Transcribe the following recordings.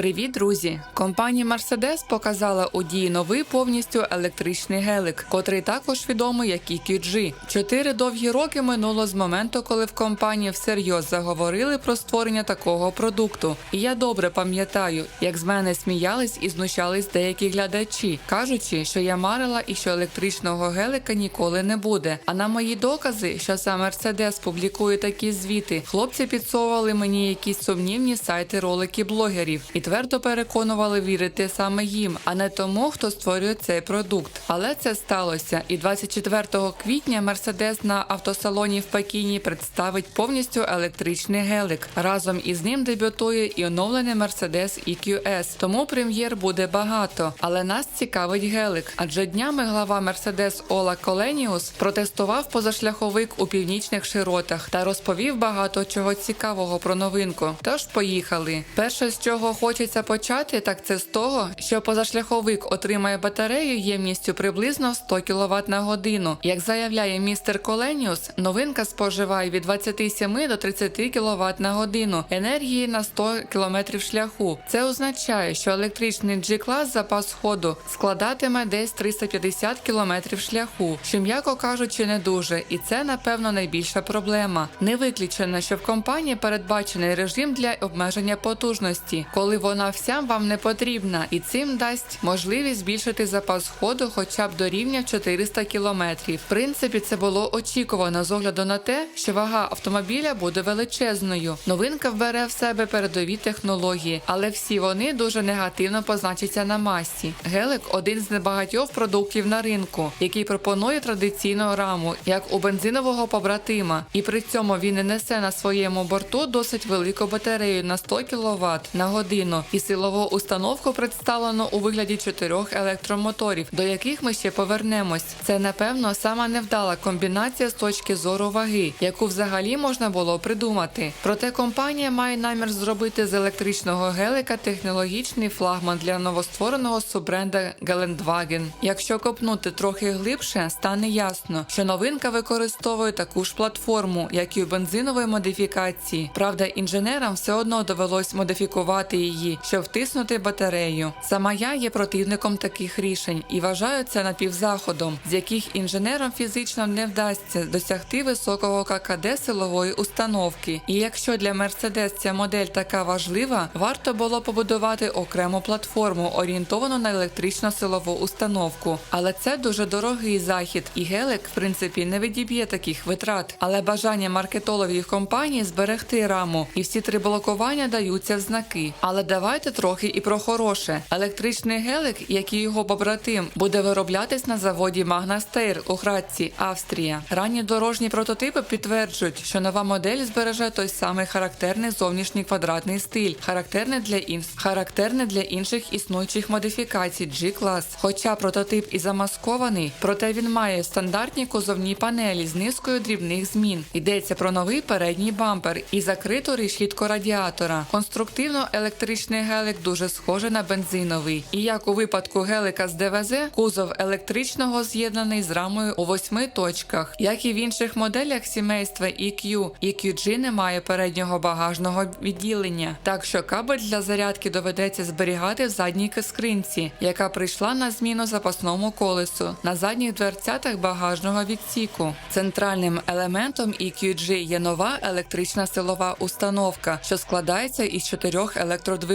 Привіт, друзі! Компанія Mercedes показала у дії новий повністю електричний гелик, котрий також відомий як EQG. Чотири довгі роки минуло з моменту, коли в компанії всерйоз заговорили про створення такого продукту. І я добре пам'ятаю, як з мене сміялись і знущались деякі глядачі, кажучи, що я марила і що електричного гелика ніколи не буде. А на мої докази, що сам Mercedes публікує такі звіти, хлопці підсовували мені якісь сумнівні сайти ролики блогерів і твердо переконували вірити саме їм, а не тому, хто створює цей продукт. Але це сталося. І 24 квітня Mercedes на автосалоні в Пекіні представить повністю електричний гелик. Разом із ним дебютує і оновлений Mercedes EQS. Тому прем'єр буде багато. Але нас цікавить гелик. Адже днями глава Mercedes Ола Коленіус протестував позашляховик у північних широтах та розповів багато чого цікавого про новинку. Тож поїхали. Перше, з чого хочеться почати, так це з того, що позашляховик отримає батарею ємністю приблизно 100 кВт на годину. Як заявляє містер Коленіус, новинка споживає від 27 до 30 кВт на годину енергії на 100 км шляху. Це означає, що електричний G-клас запас ходу складатиме десь 350 км шляху, що м'яко кажучи, не дуже, і це напевно найбільша проблема. Не виключено, що в компанії передбачений режим для обмеження потужності, коли вона вся вам не потрібна, і цим дасть можливість збільшити запас ходу хоча б до рівня 400 км. В принципі, це було очікувано з огляду на те, що вага автомобіля буде величезною. Новинка вбере в себе передові технології, але всі вони дуже негативно позначаться на масі. Гелик один з небагатьох продуктів на ринку, який пропонує традиційну раму, як у бензинового побратима, і при цьому він не несе на своєму борту досить велику батарею на 100 кВт на годину, і силову установку представлено у вигляді чотирьох електромоторів, до яких ми ще повернемось. Це напевно сама невдала комбінація з точки зору ваги, яку взагалі можна було придумати. Проте компанія має намір зробити з електричного гелика технологічний флагман для новоствореного суббренда Geländewagen. Якщо копнути трохи глибше, стане ясно, що новинка використовує таку ж платформу, як і у бензинової модифікації. Правда, інженерам все одно довелось модифікувати її, щоб втиснути батарею. Сама я є противником таких рішень і вважаю це напівзаходом, з яких інженерам фізично не вдасться досягти високого ККД силової установки. І якщо для Mercedes ця модель така важлива, варто було побудувати окрему платформу, орієнтовану на електричну силову установку. Але це дуже дорогий захід, і гелик, в принципі, не відіб'є таких витрат. Але бажання маркетологів компанії зберегти раму, і всі три блокування даються в знаки. Але давайте трохи і про хороше. Електричний гелик, як і його побратим, буде вироблятись на заводі Steyr у Граці, Австрія. Ранні дорожні прототипи підтверджують, що нова модель збереже той самий характерний зовнішній квадратний стиль, характерний для інш... характерний для інших існуючих модифікацій G-клас. Хоча прототип і замаскований, проте він має стандартні кузовні панелі з низкою дрібних змін. Йдеться про новий передній бампер і закриту решітку радіатора. Конструктивно електричний гелик дуже схожий на бензиновий. І як у випадку гелика з ДВЗ, кузов електричного з'єднаний з рамою у восьми точках. Як і в інших моделях сімейства EQ, EQG не має переднього багажного відділення, так що кабель для зарядки доведеться зберігати в задній скринці, яка прийшла на зміну запасному колесу на задніх дверцятах багажного відсіку. Центральним елементом EQG є нова електрична силова установка, що складається із чотирьох електродвигунів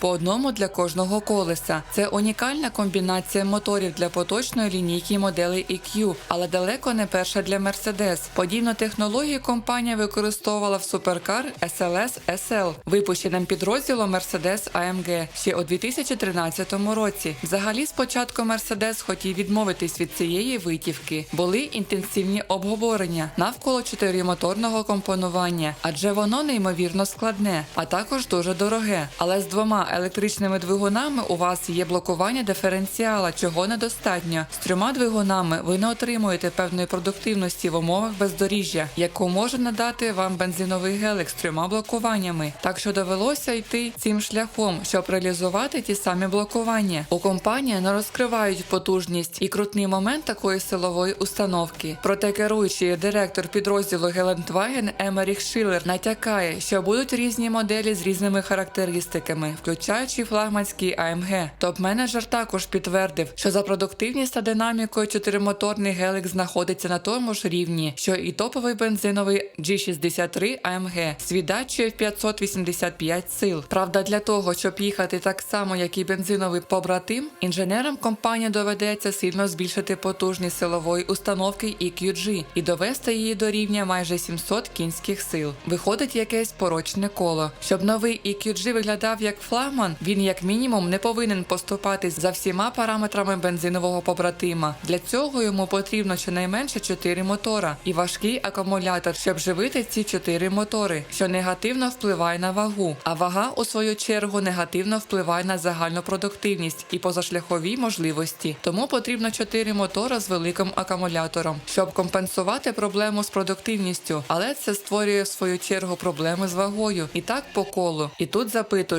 по одному для кожного колеса. Це унікальна комбінація моторів для поточної лінійки моделей EQ, але далеко не перша для Mercedes. Подібну технологію компанія використовувала в суперкар SLS SL, випущеним підрозділом Mercedes AMG ще у 2013 році. Взагалі, спочатку Mercedes хотів відмовитись від цієї витівки. Були інтенсивні обговорення навколо чотиримоторного компонування, адже воно неймовірно складне, а також дуже дороге. Але з двома електричними двигунами у вас є блокування диференціала, чого недостатньо. З трьома двигунами ви не отримуєте певної продуктивності в умовах бездоріжжя, яку може надати вам бензиновий гелик з трьома блокуваннями. Так що довелося йти цим шляхом, щоб реалізувати ті самі блокування. У компанії не розкривають потужність і крутний момент такої силової установки. Проте керуючий директор підрозділу Geländewagen Емеріх Шилер натякає, що будуть різні моделі з різними характеристиками. Характеристиками, включаючи флагманський AMG. Топ-менеджер також підтвердив, що за продуктивність та динамікою чотиримоторний гелик знаходиться на тому ж рівні, що і топовий бензиновий G63 AMG свідачує в 585 сил. Правда, для того, щоб їхати так само, як і бензиновий побратим, інженерам компанії доведеться сильно збільшити потужність силової установки EQG і довести її до рівня майже 700 кінських сил. Виходить якесь порочне коло. Щоб новий EQG виглядав як флагман, він як мінімум не повинен поступатись за всіма параметрами бензинового побратима. Для цього йому потрібно щонайменше 4 мотора і важкий акумулятор, щоб живити ці 4 мотори, що негативно впливає на вагу. А вага, у свою чергу, негативно впливає на загальну продуктивність і позашляхові можливості. Тому потрібно 4 мотора з великим акумулятором, щоб компенсувати проблему з продуктивністю. Але це створює в свою чергу проблеми з вагою. І так по колу. І тут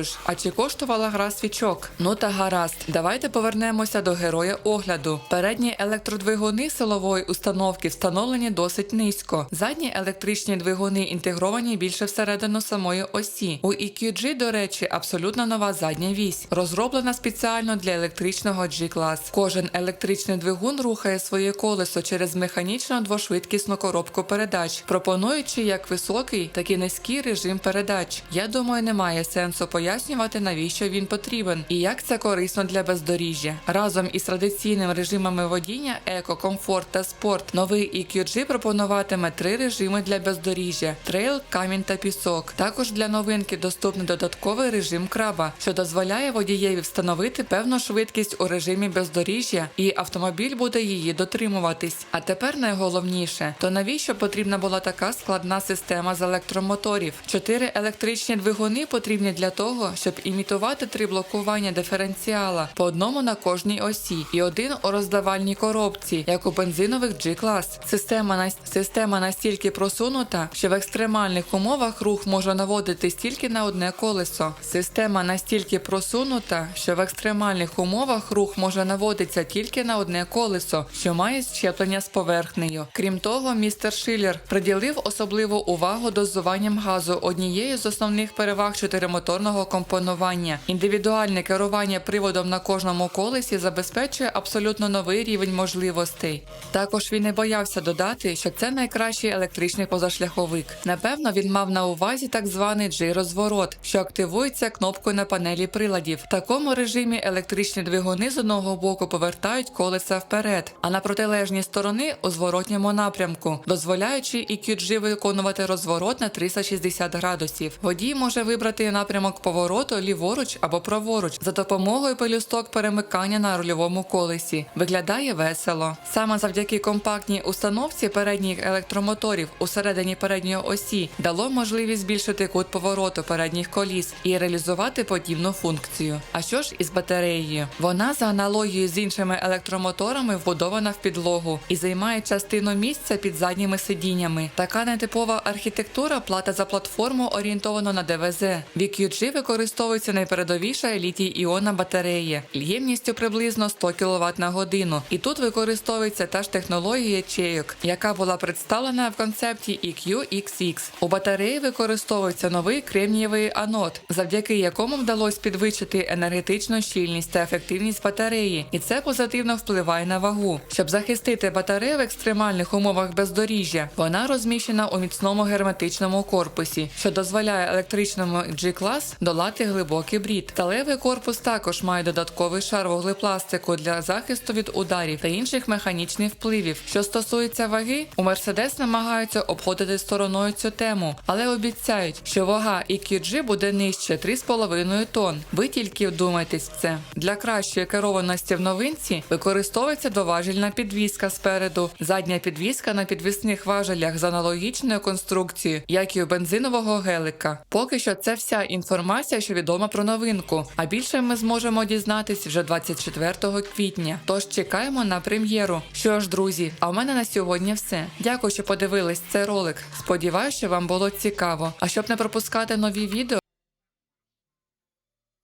запитуєш, а чи коштувала гра свічок? Ну та гаразд, давайте повернемося до героя огляду. Передні електродвигуни силової установки встановлені досить низько. Задні електричні двигуни інтегровані більше всередину самої осі. У EQG, до речі, абсолютно нова задня вісь, розроблена спеціально для електричного G-клас. Кожен електричний двигун рухає своє колесо через механічно двошвидкісну коробку передач, пропонуючи як високий, так і низький режим передач. Я думаю, немає сенсу пояснювати, навіщо він потрібен і як це корисно для бездоріжжя. Разом із традиційними режимами водіння еко, комфорт та спорт. Новий EQG пропонуватиме три режими для бездоріжжя: трейл, камінь та пісок. Також для новинки доступний додатковий режим краба, що дозволяє водієві встановити певну швидкість у режимі бездоріжжя, і автомобіль буде її дотримуватись. А тепер найголовніше, то навіщо потрібна була така складна система з електромоторів? Чотири електричні двигуни потрібні для того, щоб імітувати три блокування диференціала по одному на кожній осі і один у роздавальній коробці, як у бензинових G-клас. Система на система настільки просунута, що в екстремальних умовах рух може наводитись тільки на одне колесо. Система настільки просунута, що в екстремальних умовах рух може наводитися тільки на одне колесо, що має щеплення з поверхнею. Крім того, містер Шиллер приділив особливу увагу дозуванням газу однією з основних переваг чотиримоторного компонування. Індивідуальне керування приводом на кожному колесі забезпечує абсолютно новий рівень можливостей. Також він не боявся додати, що це найкращий електричний позашляховик. Напевно, він мав на увазі так званий G-розворот, що активується кнопкою на панелі приладів. В такому режимі електричні двигуни з одного боку повертають колеса вперед, а на протилежній сторони у зворотньому напрямку, дозволяючи EQG виконувати розворот на 360 градусів. Водій може вибрати напрямок повороту ліворуч або праворуч за допомогою пелюсток перемикання на рульовому колесі. Виглядає весело. Саме завдяки компактній установці передніх електромоторів у середині передньої осі дало можливість збільшити кут повороту передніх коліс і реалізувати подібну функцію. А що ж із батареєю? Вона за аналогією з іншими електромоторами вбудована в підлогу і займає частину місця під задніми сидіннями. Така нетипова архітектура плата за платформу орієнтована на ДВЗ. В EQG використовується найпередовіша літій іонна батарея ємністю приблизно 100 кВт на годину. І тут використовується та ж технологія ячейок, яка була представлена в концепті EQXX. У батареї використовується новий кремнієвий анод, завдяки якому вдалося підвищити енергетичну щільність та ефективність батареї, і це позитивно впливає на вагу. Щоб захистити батарею в екстремальних умовах бездоріжжя, вона розміщена у міцному герметичному корпусі, що дозволяє електричному G-клас долати глибокий брід. Сталевий корпус також має додатковий шар вуглепластику для захисту від ударів та інших механічних впливів. Що стосується ваги, у Mercedes намагаються обходити стороною цю тему, але обіцяють, що вага і EQG буде нижче 3,5 тонн. Ви тільки вдумайтесь в це. Для кращої керованості в новинці використовується доважільна підвіска спереду, задня підвіска на підвісних важелях з аналогічною конструкцією, як і у бензинового гелика. Поки що це вся інформація, що відома про новинку. А більше ми зможемо дізнатись вже 24 квітня. Тож чекаємо на прем'єру. Що ж, друзі, а в мене на сьогодні все. Дякую, що подивились цей ролик. Сподіваюсь, що вам було цікаво. А щоб не пропускати нові відео,